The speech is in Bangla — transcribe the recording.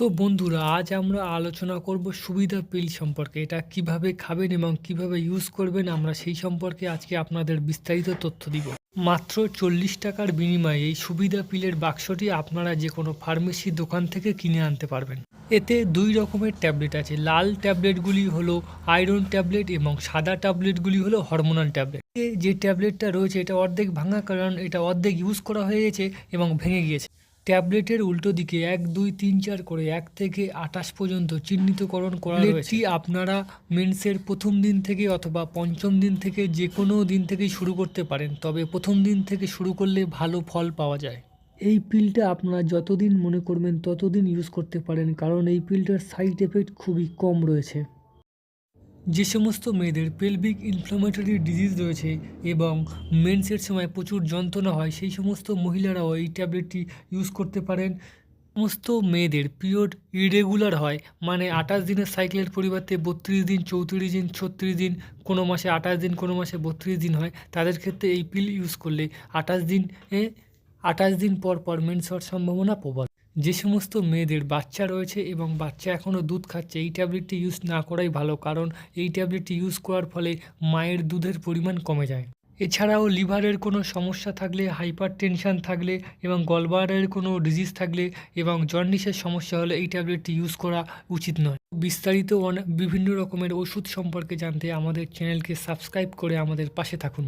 তো বন্ধুরা, আজ আমরা আলোচনা করব সুবিধা পিল সম্পর্কে। এটা কীভাবে খাবেন এবং কীভাবে ইউজ করবেন, আমরা সেই সম্পর্কে আজকে আপনাদের বিস্তারিত তথ্য দিব। মাত্র চল্লিশ টাকার বিনিময়ে এই সুবিধা পিলের বাক্সটি আপনারা যে কোনো ফার্মেসি দোকান থেকে কিনে আনতে পারবেন। এতে দুই রকমের ট্যাবলেট আছে। লাল ট্যাবলেটগুলি হলো আয়রন ট্যাবলেট এবং সাদা ট্যাবলেটগুলি হলো হরমোনাল ট্যাবলেট। যে ট্যাবলেটটা রয়েছে, এটা অর্ধেক ভাঙা কারণ এটা অর্ধেক ইউজ করা হয়ে গেছে এবং ভেঙে গিয়েছে। ট্যাবলেটের উল্টো দিকে এক দুই তিন চার করে এক থেকে আঠাশ পর্যন্ত চিহ্নিতকরণ করা রয়েছে। আপনারা মেন্সের প্রথম দিন থেকে অথবা পঞ্চম দিন থেকে যে কোনো দিন থেকেই শুরু করতে পারেন তবে প্রথম দিন থেকে শুরু করলে ভালো ফল পাওয়া যায়। এই পিলটা আপনারা যতদিন মনে করবেন ততদিন ইউজ করতে পারেন কারণ এই পিলটার সাইড এফেক্ট খুবই কম রয়েছে। যে সমস্ত মেয়েদের পেলভিক ইনফ্লামেটরি ডিজিজ রয়েছে এবং মেন্সের সময় প্রচুর যন্ত্রণা হয়, সেই সমস্ত মহিলারাও এই ট্যাবলেটটি ইউজ করতে পারেন। সমস্ত মেয়েদের পিরিয়ড ইরেগুলার হয় মানে আঠাশ দিনের সাইকেলের পরিবর্তে বত্রিশ দিন, চৌত্রিশ দিন, ছত্রিশ দিন, কোনো মাসে আঠাশ দিন, কোনো মাসে বত্রিশ দিন হয়। তাদের ক্ষেত্রে এই পিল ইউজ করলে আঠাশ দিন, এ আঠাশ দিন পর পর মেন্স হওয়ার সম্ভাবনা প্রবল। যে সমস্ত মেয়েদের বাচ্চা রয়েছে এবং বাচ্চা এখনও দুধ খাচ্ছে, এই ট্যাবলেটটি ইউজ না করাই ভালো, কারণ এই ট্যাবলেটটি ইউজ করার ফলে মায়ের দুধের পরিমাণ কমে যায়। এছাড়াও লিভারের কোনো সমস্যা থাকলে হাইপার টেনশান থাকলে এবং গলবারের কোনো ডিজিজ থাকলে এবং জন্ডিসের সমস্যা হলে এই ট্যাবলেটটি ইউজ করা উচিত নয়। বিস্তারিত বিভিন্ন রকমের ওষুধ সম্পর্কে জানতে আমাদের চ্যানেলকে সাবস্ক্রাইব করে আমাদের পাশে থাকুন।